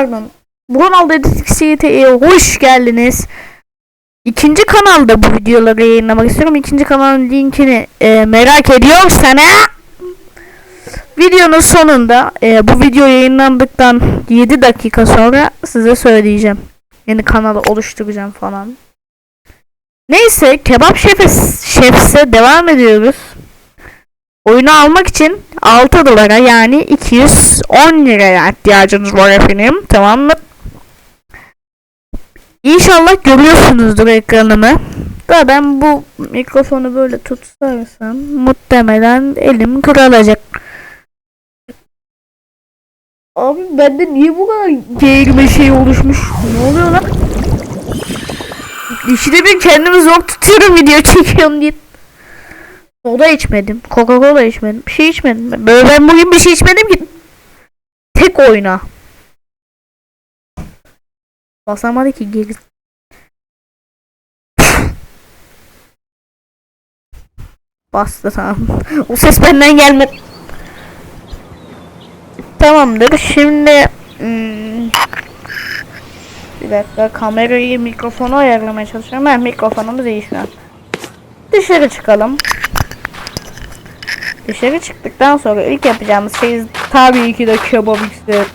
pardon. Ronaldo Editix'e hoş geldiniz. İkinci kanalda bu videoları yayınlamak istiyorum. İkinci kanalın linkini e, merak ediyorsanız videonun sonunda e, bu video yayınlandıktan 7 dakika sonra size söyleyeceğim. Yeni kanalı oluşturacağım falan. Neyse kebap şefi şefse devam ediyoruz. Oyunu almak için 6 dolara yani 210 liraya ihtiyacınız var efendim. Tamam mı? İnşallah görüyorsunuzdur ekranımı. Da ben bu mikrofonu böyle tutsarsam muhtemelen elim kırılacak. Abi bende niye bu kadar geğirme şey oluşmuş? Ne oluyor lan? İşte bir kendimi zor tutuyorum video çekiyorum diye. Soda içmedim. Coca-Cola içmedim. Bir şey içmedim. Böyle ben bugün bir şey içmedim ki. Tek oyna. Basamadı ki geri. Bastı tamam. o ses benden gelmedi. Tamamdır. Şimdi hmm, bir dakika kamerayı mikrofonu ayarlamaya çalışıyorum. Ben mikrofonumuz iyi. Dışarı çıkalım. Dışarı çıktıktan sonra ilk yapacağımız şey tabii ki de kebap X'tir.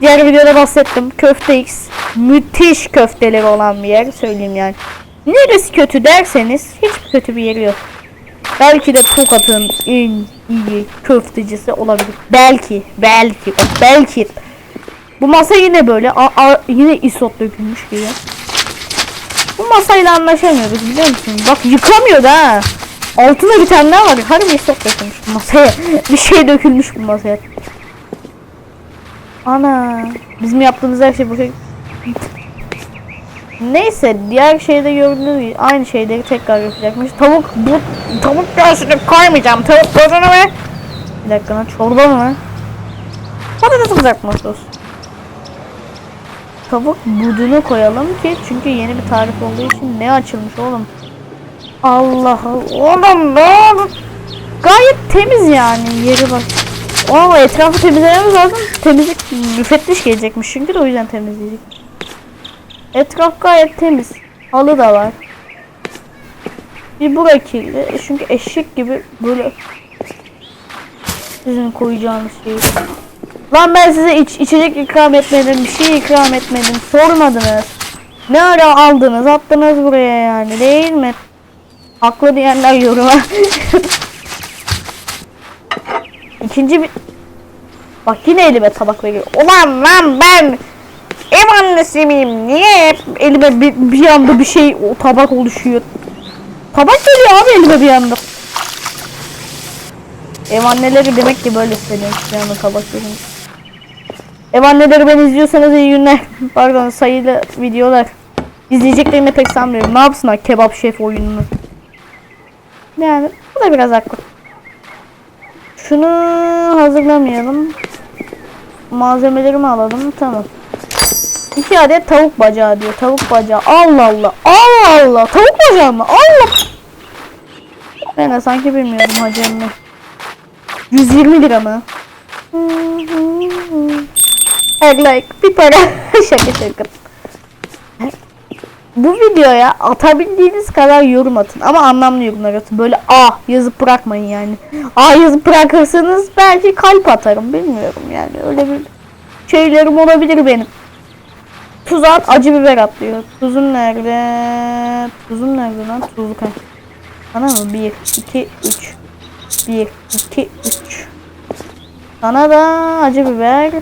Diğer videoda bahsettim. Köfte X. Müthiş köfteleri olan bir yer söyleyeyim yani. Neresi kötü derseniz hiç kötü bir yeri yok. Belki de Tokat'ın en iyi köftecisi olabilir. Belki, belki, belki. Bu masa yine böyle, a, a- yine isot dökülmüş gibi. Bu masayla anlaşamıyoruz biliyor musun? Bak yıkamıyor da ha. Altına bir tane daha var. Harbi isot dökülmüş bu masaya. bir şey dökülmüş bu masaya. Ana, bizim yaptığımız her şey bu şey. Neyse diğer şeyde gördüğünüz gibi aynı şeyleri tekrar yapacakmış. Tavuk bu tavuk göğsünü koymayacağım. Tavuk göğsünü ve bir dakika lan çorba mı? Patates kızartması Tavuk budunu koyalım ki çünkü yeni bir tarif olduğu için ne açılmış oğlum? Allah Allah oğlum ne oldu? Gayet temiz yani yeri bak. Ama etrafı temizlememiz lazım. Temizlik müfettiş gelecekmiş çünkü de o yüzden temizleyecek. Etraf gayet temiz. Halı da var. Bir bura kirli. Çünkü eşek gibi böyle sizin koyacağınız şey. Lan ben size iç, içecek ikram etmedim, bir şey ikram etmedim, sormadınız. Ne ara aldınız, attınız buraya yani değil mi? Haklı diyenler yoruma. İkinci bir... Bak yine elime tabak veriyor. Ulan lan ben ev annesi miyim? Niye hep elime bir, bir anda bir şey o tabak oluşuyor? Tabak geliyor abi elime bir anda. Ev anneleri demek ki böyle hissediyor bir anda tabak gelince. Ev anneleri beni izliyorsanız iyi günler. Pardon sayılı videolar. İzleyeceklerini pek sanmıyorum. Ne yapsınlar kebap şef oyununu. Yani bu da biraz haklı. Şunu hazırlamayalım. Malzemelerimi alalım. Tamam. İki adet tavuk bacağı diyor. Tavuk bacağı. Allah Allah. Allah Allah. Tavuk bacağı mı? Allah. Ben de sanki bilmiyorum hacemini. 120 lira mı? Egg like bir para. şaka şaka. Bu videoya atabildiğiniz kadar yorum atın ama anlamlı yorumlar atın. Böyle A yazıp bırakmayın yani. A yazıp bırakırsanız belki kalp atarım bilmiyorum yani. Öyle bir şeylerim olabilir benim. Tuz at acı biber atlıyor. Tuzun nerede? Tuzun nerede lan? Tuzluk ha. Sana mı? 1, 2, 3. 1, 2, 3. Sana da acı biber.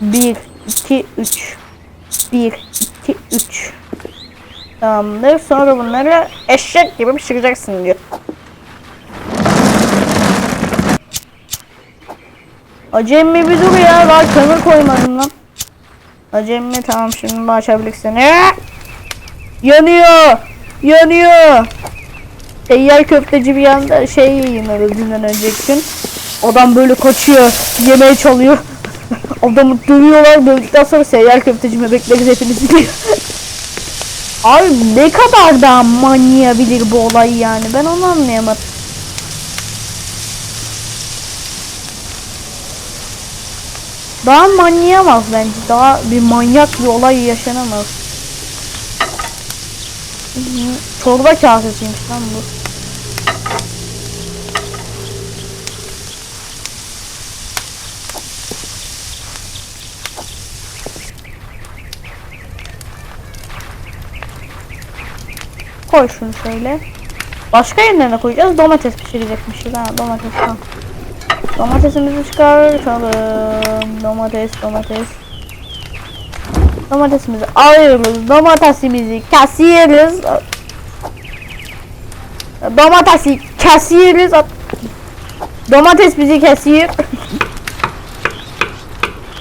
1, 2, 3. 1, 2, 3. Tamamdır. Sonra bunları eşek gibi pişireceksin diyor. Acemi bir dur ya. Daha kömür koymadım lan. Acemi tamam şimdi açabilirsin. Ee? Yanıyor. Yanıyor. Seyyar köfteci bir anda şey yayınladı dünden önceki gün. Adam böyle kaçıyor. Yemeğe çalıyor. Adamı dövüyorlar. Dövdükten sonra seyyar köfteci bekleriz hepiniz diyor. Abi ne kadar daha manyayabilir bu olay yani ben onu anlayamadım. Daha manyayamaz bence. Daha bir manyak bir olay yaşanamaz. Çorba kasesiymiş lan bu. Koy şunu şöyle. Başka yerlerine koyacağız. Domates pişirecekmişiz ha. Domates tamam. Domatesimizi çıkartalım. Domates, domates. Domatesimizi alıyoruz. Domatesimizi kesiyoruz. Domatesi kesiyoruz. Domates bizi kesiyor.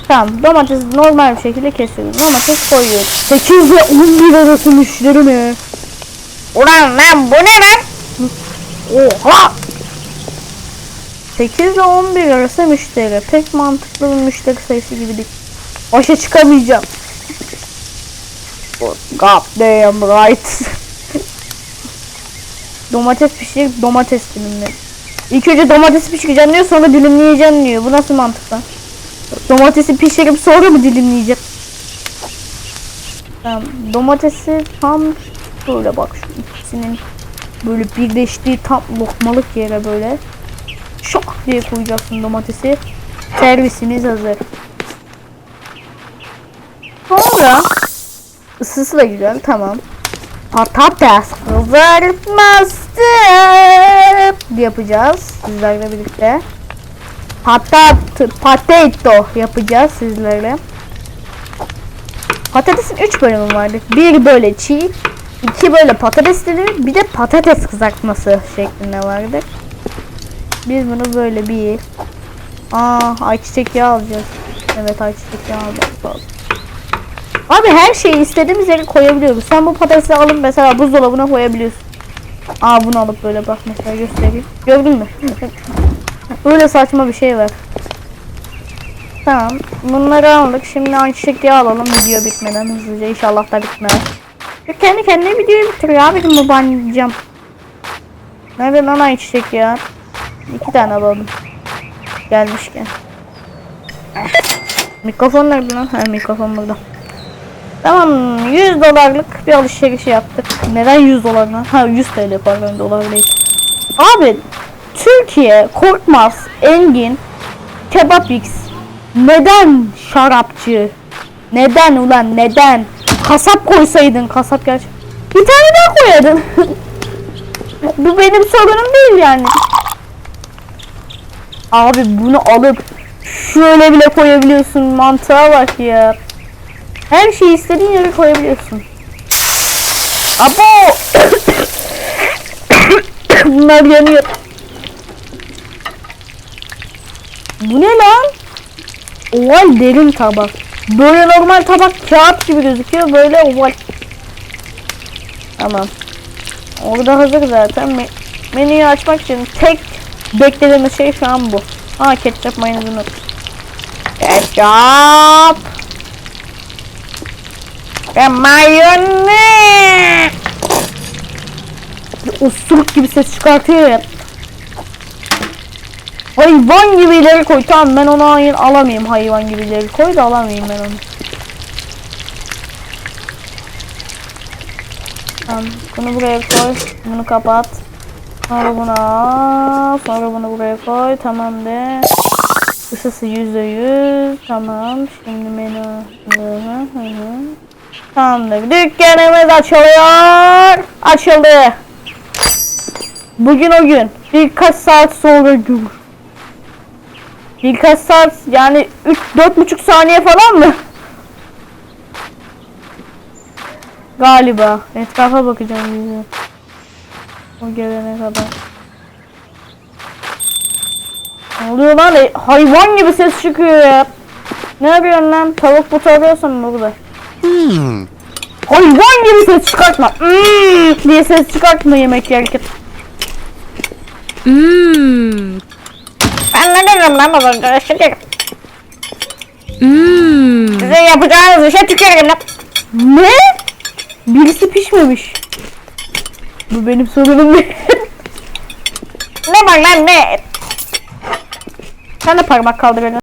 tamam domatesi normal bir şekilde kesiyoruz. Domates koyuyoruz. 8 ve 11 arası müşteri mi? Ulan lan bu ne lan? Oha! 8 ile 11 arası müşteri. Pek mantıklı bir müşteri sayısı gibi değil. Başa çıkamayacağım. God damn right. domates pişirip domates dilimleri. İlk önce domatesi pişireceğim diyor sonra dilimleyeceğim diyor. Bu nasıl mantık lan? Domatesi pişirip sonra mı dilimleyeceğim? Domatesi tam şöyle bak şu ikisinin böyle birleştiği tam lokmalık yere böyle şok diye koyacaksın domatesi. Servisimiz hazır. Sonra ısısı da güzel tamam. Patates kızartması yapacağız sizlerle birlikte. Patat potato yapacağız sizlerle. Patatesin 3 bölümü vardı. Bir böyle çiğ, iki böyle patates dilimi, bir de patates kızartması şeklinde vardı. Biz bunu böyle bir Aa, ayçiçek yağı alacağız. Evet, ayçiçek yağı alacağız. lazım. Abi her şeyi istediğimiz yere koyabiliyoruz. Sen bu patatesi alıp mesela buzdolabına koyabiliyorsun. Aa bunu alıp böyle bak mesela göstereyim. Gördün mü? Böyle saçma bir şey var. Tamam. Bunları aldık. Şimdi ayçiçek yağı alalım video bitmeden hızlıca. İnşallah da bitmez. Şu kendi kendine videoyu bitiriyor abi bu banlayacağım. Nerede lan ayçiçek yağı? İki tane alalım. Gelmişken. Mikrofon nerede lan? Ha mikrofon burada. Tamam 100 dolarlık bir alışveriş yaptık. Neden 100 dolar lan? Ha 100 TL pardon dolar değil. Abi Türkiye Korkmaz Engin Kebap X neden şarapçı? Neden ulan neden? Kasap koysaydın kasap gerçi. Bir tane daha koyardın. Bu benim sorunum değil yani. Abi bunu alıp şöyle bile koyabiliyorsun mantığa bak ya. Her şeyi istediğin yere koyabiliyorsun. Abo! Bunlar yanıyor. Bu ne lan? Oval derin tabak. Böyle normal tabak kağıt gibi gözüküyor. Böyle oval. Tamam. Orada hazır zaten. Me- menüyü açmak için tek beklediğimiz şey şu an bu. Ha ketçap mayonez unut. Ketçap. Ve mayonez. Osuruk gibi ses çıkartıyor ya. Hayvan gibi ileri koy. Tamam ben onu hayır alamayayım hayvan gibi ileri koy da alamayayım ben onu. Tamam bunu buraya koy. Bunu kapat. Sonra bunu al. Sonra bunu buraya koy. Tamam de. Isısı yüzde yüz. Tamam. Şimdi menü. Hı hı hı. Tamamdır. Dükkanımız açılıyor. Açıldı. Bugün o gün. Birkaç saat sonra gün. Birkaç saat yani 3 dört buçuk saniye falan mı? Galiba. Etrafa bakacağım bize. O gelene kadar. Ne oluyor lan? E, hayvan gibi ses çıkıyor ya. Ne yapıyorsun lan? Tavuk butu arıyorsun burada. Hayvan gibi ses çıkartma. Hmm diye ses çıkartma yemek yerken. Mmm. Dedim lan önce? Şekerim. Mmm. Size yapacağınız işe tükerim lan. Ne? Birisi pişmemiş. Bu benim sorunum değil. ne var lan ne? Sen de parmak kaldır öyle.